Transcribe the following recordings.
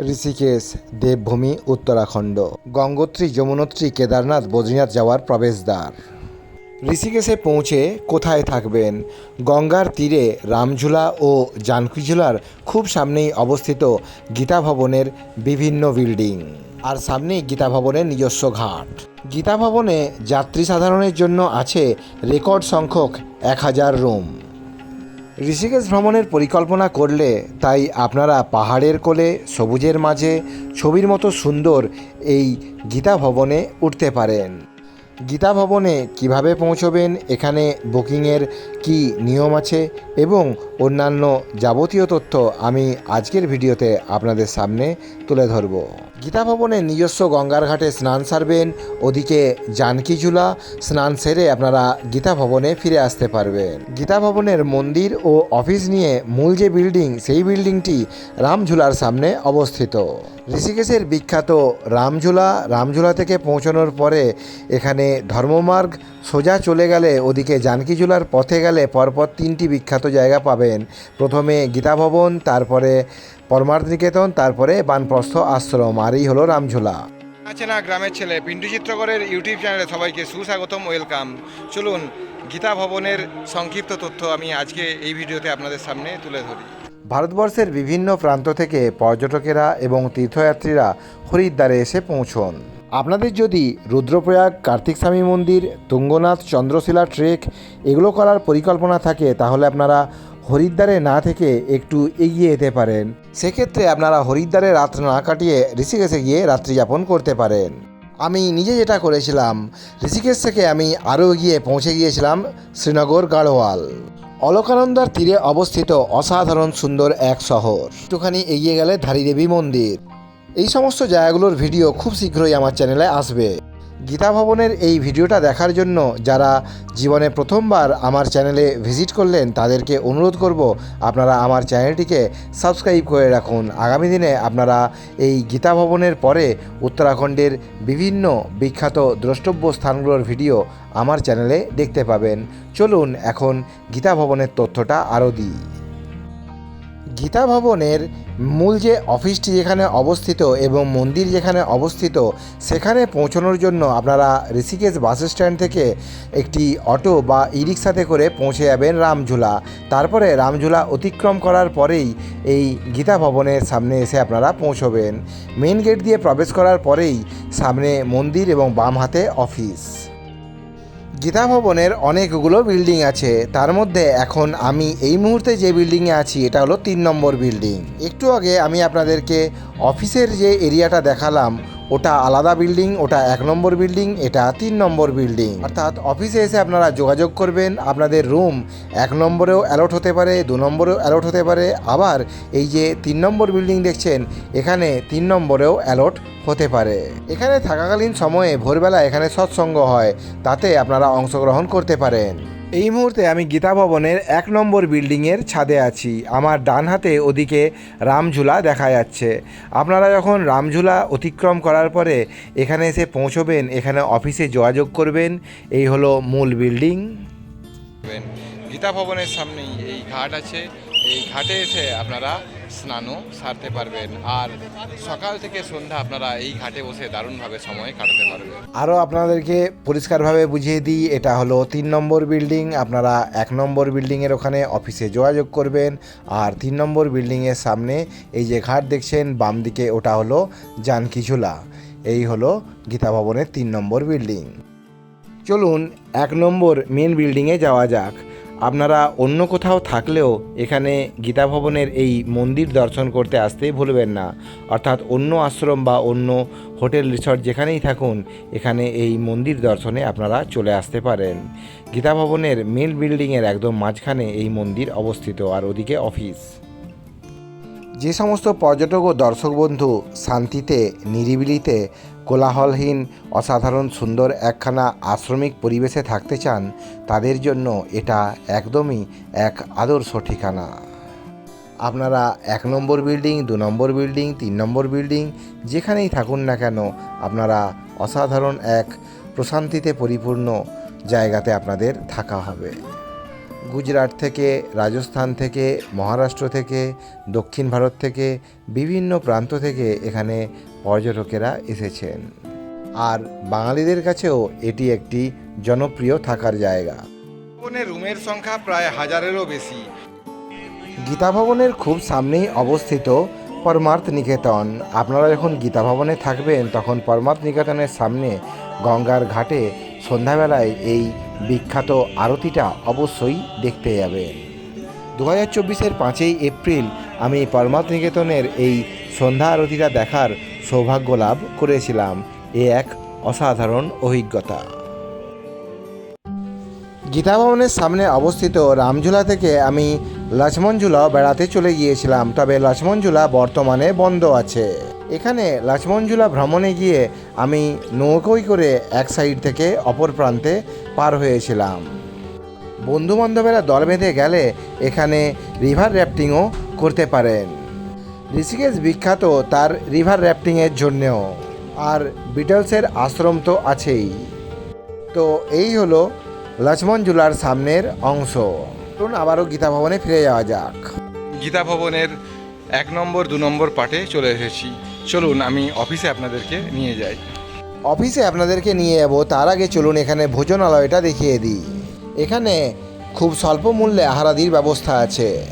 ঋষিকেশ, দেবভূমি, উত্তরাখণ্ড। গঙ্গোত্রী, যমুনোত্রী, কেদারনাথ, বদ্রীনাথ যাওয়ার প্রবেশদ্বার। ঋষিকেশে পৌঁছে কোথায় থাকবেন? গঙ্গার তীরে রামঝুলা ও জানকিঝুলার খুব সামনেই অবস্থিত গীতা ভবনের বিভিন্ন বিল্ডিং। আর সামনেই গীতা ভবনের নিজস্ব ঘাট। গীতা ভবনে যাত্রী সাধারণের জন্য আছে রেকর্ড সংখ্যক এক হাজার রুম। ঋষিকেশ ভ্রমণের পরিকল্পনা করলে তাই আপনারা পাহাড়ের কোলে, সবুজের মাঝে, ছবির মতো সুন্দর এই গীতা ভবনে উঠতে পারেন। গীতা ভবনে কীভাবে পৌঁছবেন, এখানে বুকিংয়ের কি নিয়ম আছে এবং অন্যান্য যাবতীয় তথ্য আমি আজকের ভিডিওতে আপনাদের সামনে তুলে ধরব। গীতা ভবনের নিজস্ব গঙ্গার ঘাটে স্নান সারবেন, ওদিকে জানকিঝুলা স্নান সেরে আপনারা গীতা ভবনে ফিরে আসতে পারবেন। গীতা ভবনের মন্দির ও অফিস নিয়ে মূল যে বিল্ডিং, সেই বিল্ডিংটি রামঝুলার সামনে অবস্থিত। ঋষিকেশের বিখ্যাত রামঝুলা রামঝুলা থেকে পৌঁছানোর পরে এখানে ধর্মমার্গ সোজা চলে গেলে ওদিকে জানকিঝুলার পথে গেলে পরপর তিনটি বিখ্যাত জায়গা পাবেন। প্রথমে গীতা ভবন তারপরে পরমার্থ নিকেতন তারপরে বানপ্রস্থ আশ্রম আর এই হলো রামঝুলা। আছে না গ্রামের ছেলে পিন্টু চিত্রকরের ইউটিউব চ্যানেলে সবাইকে সুস্বাগতম ওয়েলকাম। চলুন গীতা ভবনের সংক্ষিপ্ত তথ্য আমি আজকে এই ভিডিওতে আপনাদের সামনে তুলে ধরি। ভারতবর্ষের বিভিন্ন প্রান্ত থেকে পর্যটকেরা এবং তীর্থযাত্রীরা হরিদ্বারে এসে পৌঁছন। আপনাদের যদি রুদ্রপ্রয়াগ, কার্তিক স্বামী মন্দির, তুঙ্গনাথ, চন্দ্রশিলা ট্রেক এগুলো করার পরিকল্পনা থাকে, তাহলে আপনারা হরিদ্বারে না থেকে একটু এগিয়ে যেতে পারেন। সেক্ষেত্রে আপনারা হরিদ্বারে রাত না কাটিয়ে ঋষিকেশে গিয়ে রাত্রিযাপন করতে পারেন। আমি নিজে যেটা করেছিলাম, ঋষিকেশ থেকে আমি আরও এগিয়ে পৌঁছে গিয়েছিলাম শ্রীনগর গাড়োয়াল অলকানন্দার তীরে অবস্থিত অসাধারণ সুন্দর এক শহর। একটুখানি এগিয়ে গেলে ধারীদেবী মন্দির। এই সমস্ত জায়গাগুলোর ভিডিও খুব শীঘ্রই আমার চ্যানেলে আসবে। গীতা ভবনের এই ভিডিওটা দেখার জন্য যারা জীবনে প্রথমবার আমার চ্যানেলে ভিজিট করলেন, তাদেরকে অনুরোধ করব আপনারা আমার চ্যানেলটিকে সাবস্ক্রাইব করে রাখুন। আগামী দিনে আপনারা এই গীতা ভবনের পরে উত্তরাখণ্ডের বিভিন্ন বিখ্যাত দ্রষ্টব্য স্থানগুলোর ভিডিও আমার চ্যানেলে দেখতে পাবেন। চলুন এখন গীতা ভবনের তথ্যটা আরও দিই। গীতা ভবনের মূল যে অফিসটি যেখানে অবস্থিত এবং মন্দির যেখানে অবস্থিত, সেখানে পৌঁছানোর জন্য আপনারা ঋষিকেশ বাস স্ট্যান্ড থেকে একটি অটো বা ই রিক্সাতে করে পৌঁছে যাবেন রামঝুলা। তারপরে রামঝুলা অতিক্রম করার পরেই এই গীতা ভবনের সামনে এসে আপনারা পৌঁছবেন। মেন গেট দিয়ে প্রবেশ করার পরেই সামনে মন্দির এবং বাম হাতে অফিস। গীতা ভবনের অনেকগুলো বিল্ডিং আছে। তার মধ্যে এখন আমি এই মুহূর্তে যে বিল্ডিংয়ে আছি, এটা হলো তিন নম্বর বিল্ডিং। একটু আগে আমি আপনাদেরকে অফিসের যে এরিয়াটা দেখালাম ওটা আলাদা বিল্ডিং ওটা এক নম্বর বিল্ডিং এটা তিন নম্বর বিল্ডিং অর্থাৎ অফিসে এসে আপনারা যোগাযোগ করবেন, আপনাদের রুম এক নম্বরেও অ্যালট হতে পারে, দু নম্বরেও অ্যালট হতে পারে, আবার এই যে তিন নম্বর বিল্ডিং দেখছেন, এখানে তিন নম্বরেও অ্যালট হতে পারে। এখানে থাকাকালীন সময়ে ভোরবেলা এখানে সৎসঙ্গ হয়, তাতে আপনারা অংশগ্রহণ করতে পারেন। এই মুহূর্তে আমি গীতা ভবনের এক নম্বর বিল্ডিংয়ের ছাদে আছি। আমার ডান হাতে ওদিকে রামঝুলা দেখা যাচ্ছে। আপনারা যখন রামঝুলা অতিক্রম করার পরে এখানে এসে পৌঁছবেন, এখানে অফিসে যোগাযোগ করবেন, এই হলো মূল বিল্ডিং। গীতা ভবনের সামনেই এই ঘাট আছে। এই ঘাটে এসে আপনারা স্নানও সারতে পারবেন। আর সকাল থেকে সন্ধ্যা আপনারা এই ঘাটে বসে দারুণভাবে সময় কাটাতে পারবেন। আরও আপনাদেরকে পরিষ্কারভাবে বুঝিয়ে দিই, এটা হলো তিন নম্বর বিল্ডিং। আপনারা এক নম্বর বিল্ডিংয়ের ওখানে অফিসে যোগাযোগ করবেন। আর তিন নম্বর বিল্ডিংয়ের সামনে এই যে ঘাট দেখছেন, বাম দিকে ওটা হলো জানকিঝুলা এই হলো গীতা ভবনের তিন নম্বর বিল্ডিং। চলুন এক নম্বর মেন বিল্ডিংয়ে যাওয়া যাক। আপনারা অন্য কোথাও থাকলেও এখানে গীতা ভবনের এই মন্দির দর্শন করতে আসতেই ভুলবেন না। অর্থাৎ অন্য আশ্রম বা অন্য হোটেল, রিসর্ট যেখানেই থাকুন, এখানে এই মন্দির দর্শনে আপনারা চলে আসতে পারেন। গীতা ভবনের মেন বিল্ডিংয়ের একদম মাঝখানে এই মন্দির অবস্থিত, আর ওদিকে অফিস। যে সমস্ত পর্যটক ও দর্শক বন্ধু শান্তিতে, নিরিবিলিতে কোলাহলহীন, অসাধারণ, সুন্দর একখানা আশ্রমিক পরিবেশে থাকতে চান, তাদের জন্য এটা একদমই এক আদর্শ ঠিকানা। আপনারা এক নম্বর বিল্ডিং, দু নম্বর বিল্ডিং, তিন নম্বর বিল্ডিং, যেখানেই থাকুন না কেন, আপনারা অসাধারণ এক প্রশান্তিতে পরিপূর্ণ জায়গাতে আপনাদের থাকা হবে। গুজরাট থেকে রাজস্থান থেকে মহারাষ্ট্র থেকে দক্ষিণ ভারত থেকে বিভিন্ন প্রান্ত থেকে এখানে পর্যটকেরা এসেছেন। আর বাঙালিদের কাছেও এটি একটি জনপ্রিয় থাকার জায়গা। ভবনের রুমের সংখ্যা প্রায় হাজারেরও বেশি। গীতা ভবনের খুব সামনেই অবস্থিত পরমার্থ নিকেতন। আপনারা যখন গীতা ভবনে থাকবেন তখন পরমার্থ নিকেতনের সামনে গঙ্গার ঘাটে সন্ধ্যাবেলায় এই বিখ্যাত আরতিটা অবশ্যই দেখতে যাবেন দু হাজার চব্বিশের পাঁচই এপ্রিল আমি পরমার্থ নিকেতনের এই সন্ধ্যা আরতিটা দেখার সৌভাগ্য লাভ করেছিলাম। এ এক অসাধারণ অভিজ্ঞতা। গীতা ভবনের সামনে অবস্থিত রামঝুলা থেকে আমি লক্ষ্মণঝুলা বেড়াতে চলে গিয়েছিলাম, তবে লক্ষ্মণঝুলা বর্তমানে বন্ধ আছে। এখানে লক্ষ্মণঝুলা ভ্রমণে গিয়ে আমি নৌকোয় করে এক সাইড থেকে অপর প্রান্তে পার হয়েছিলাম। বন্ধু বান্ধবেরা দল বেঁধে গেলে এখানে রিভার র্যাফটিংও করতে পারেন। ঋষিকেশ বিখ্যাত তার রিভার র্যাফটিংয়ের জন্যেও, আর বিটলসের আশ্রম তো আছেই। তো এই হলো লক্ষ্মণ জুলার সামনের অংশ। চলুন আবারও গীতা ভবনে ফিরে যাওয়া যাক। গীতা ভবনের এক নম্বর, দু নম্বর পার্টে চলে এসেছি। চলুন, আমি অফিসে আপনাদেরকে নিয়ে যাই। অফিসে আপনাদেরকে নিয়ে যাব, তার আগে চলুন এখানে ভোজনালয়টা দেখিয়ে দিই। এখানে খুব স্বল্প মূল্যে আহারাদির ব্যবস্থা আছে।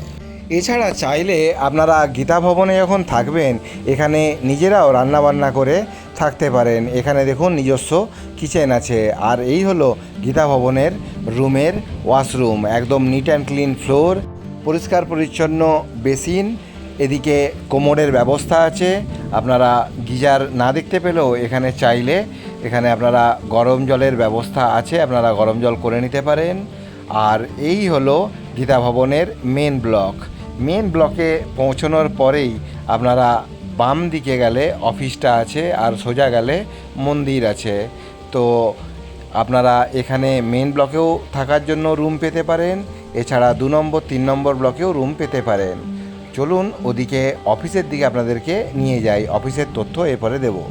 এছাড়া চাইলে আপনারা গীতা ভবনে যখন থাকবেন, এখানে নিজেরাও রান্নাবান্না করে থাকতে পারেন। এখানে দেখুন নিজস্ব কিচেন আছে। আর এই হলো গীতা ভবনের রুমের ওয়াশরুম। একদম নিট অ্যান্ড ক্লিন ফ্লোর পরিষ্কার পরিচ্ছন্ন বেসিন। এদিকে কোমরের ব্যবস্থা আছে। আপনারা গিজার না দেখতে পেলেও এখানে চাইলে এখানে আপনারা গরম জলের ব্যবস্থা আছে, আপনারা গরম জল করে নিতে পারেন। আর এই হলো গীতা ভবনের মেন ব্লক মেন ব্লকে পৌঁছানোর পরেই আপনারা বাম দিকে গেলে অফিসটা আছে আর সোজা গেলে মন্দির আছে। তো আপনারা এখানে মেন ব্লকেও থাকার জন্য রুম পেতে পারেন, এছাড়া দু নম্বর, তিন নম্বর ব্লকেও রুম পেতে পারেন। চলুন ওদিকে অফিসের দিকে আপনাদেরকে নিয়ে যাই। অফিসের তথ্য এরপরে দেবো।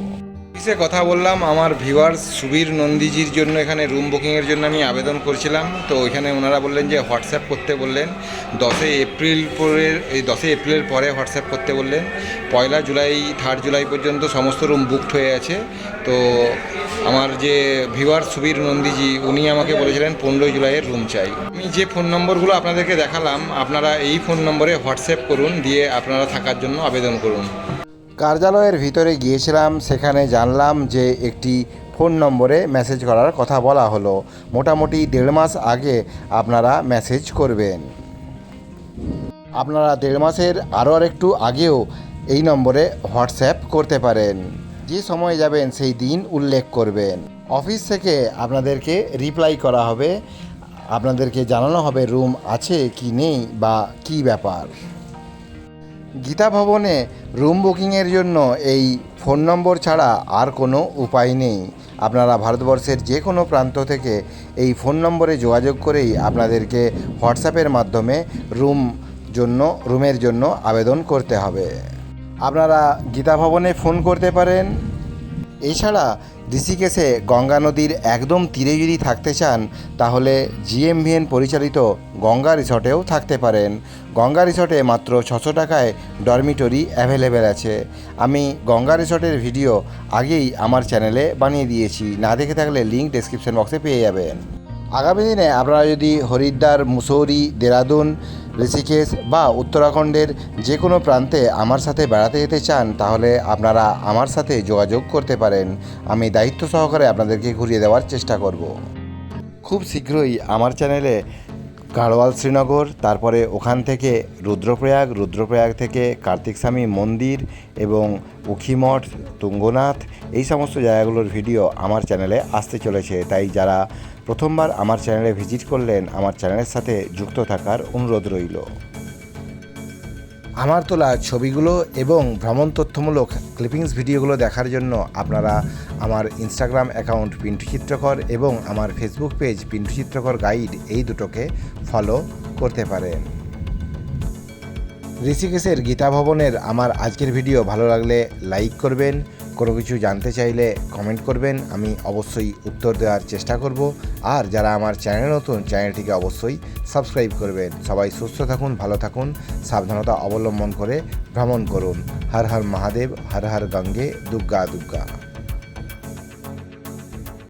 অফিসে কথা বললাম, আমার ভিউয়ার্স সুবীর নন্দীজির জন্য এখানে রুম বুকিংয়ের জন্য আমি আবেদন করছিলাম। তো ওইখানে ওনারা বললেন যে হোয়াটসঅ্যাপ করতে বললেন। দশই এপ্রিল পরের এই দশই এপ্রিলের পরে হোয়াটসঅ্যাপ করতে বললেন। পয়লা জুলাই থার্ড জুলাই পর্যন্ত সমস্ত রুম বুকড হয়ে আছে। তো আমার যে ভিউয়ার সুবীর নন্দীজি, উনি আমাকে বলেছিলেন, পনেরোই জুলাইয়ের রুম চাই। আমি যে ফোন নম্বরগুলো আপনাদেরকে দেখালাম, আপনারা এই ফোন নম্বরে হোয়াটসঅ্যাপ করুন, দিয়ে আপনারা থাকার জন্য আবেদন করুন। কার্যালয়ের ভিতরে গিয়েছিলাম, সেখানে জানলাম যে একটি ফোন নম্বরে মেসেজ করার কথা বলা হলো। মোটামুটি দেড় মাস আগে আপনারা মেসেজ করবেন। আপনারা দেড় মাসের আরও আর একটু আগেও এই নম্বরে হোয়াটসঅ্যাপ করতে পারেন। যে সময় যাবেন, সেই দিন উল্লেখ করবেন। অফিস থেকে আপনাদেরকে রিপ্লাই করা হবে। আপনাদেরকে জানানো হবে রুম আছে কি নেই বা কি ব্যাপার। গীতা ভবনে রুম বুকিংয়ের জন্য এই ফোন নম্বর ছাড়া আর কোনো উপায় নেই। আপনারা ভারতবর্ষের যে কোনো প্রান্ত থেকে এই ফোন নম্বরে যোগাযোগ করেই আপনাদেরকে হোয়াটসঅ্যাপের মাধ্যমে রুম জন্য রুমের জন্য আবেদন করতে হবে। আপনারা গীতা ভবনে ফোন করতে পারেন। এছাড়া ঋষিকেশে গঙ্গা নদীর একদম তীরে যদি থাকতে চান, তাহলে জিএমভিএন পরিচালিত গঙ্গা রিসর্টেও থাকতে পারেন। গঙ্গা রিসর্টে মাত্র ছশো টাকায় ডরমিটরি অ্যাভেলেবেল আছে। আমি গঙ্গা রিসর্টের ভিডিও আগেই আমার চ্যানেলে বানিয়ে দিয়েছি। না দেখে থাকলে লিঙ্ক ডেসক্রিপশন বক্সে পেয়ে যাবেন। আগামী দিনে আপনারা যদি হরিদ্বার, মুসৌরি, দেরাদুন ঋষিকেশ বা উত্তরাখণ্ডের যে কোনো প্রান্তে আমার সাথে বেড়াতে যেতে চান, তাহলে আপনারা আমার সাথে যোগাযোগ করতে পারেন। আমি দায়িত্ব সহকারে আপনাদেরকে ঘুরিয়ে দেওয়ার চেষ্টা করব। খুব শীঘ্রই আমার চ্যানেলে গাড়োয়াল শ্রীনগর, তারপরে ওখান থেকে রুদ্রপ্রয়াগ রুদ্রপ্রয়াগ থেকে কার্তিক স্বামী মন্দির এবং উখিমঠ তুঙ্গনাথ, এই সমস্ত জায়গাগুলোর ভিডিও আমার চ্যানেলে আসতে চলেছে। তাই যারা প্রথমবার আমার চ্যানেলে ভিজিট করলেন, আমার চ্যানেলের সাথে যুক্ত থাকার অনুরোধ রইল। আমার তোলা ছবিগুলো এবং ভ্রমণ তথ্যমূলক ক্লিপিংস ভিডিওগুলো দেখার জন্য আপনারা আমার ইনস্টাগ্রাম অ্যাকাউন্ট পিন্টু চিত্রকর এবং আমার ফেসবুক পেজ পিন্টু চিত্রকর গাইড এই দুটোকে ফলো করতে পারেন। ঋষিকেশের গীতা ভবনের আমার আজকের ভিডিও ভালো লাগলে লাইক করবেন কোনো কিছু জানতে চাইলে কমেন্ট করবেন। আমি অবশ্যই উত্তর দেওয়ার চেষ্টা করব। আর যারা আমার চ্যানেল নতুন চ্যানেলটিকে অবশ্যই সাবস্ক্রাইব করবেন। সবাই সুস্থ থাকুন, ভালো থাকুন, সাবধানতা অবলম্বন করে ভ্রমণ করুন। হর হর মহাদেব, হর হর গঙ্গে দুর্গা দুর্গা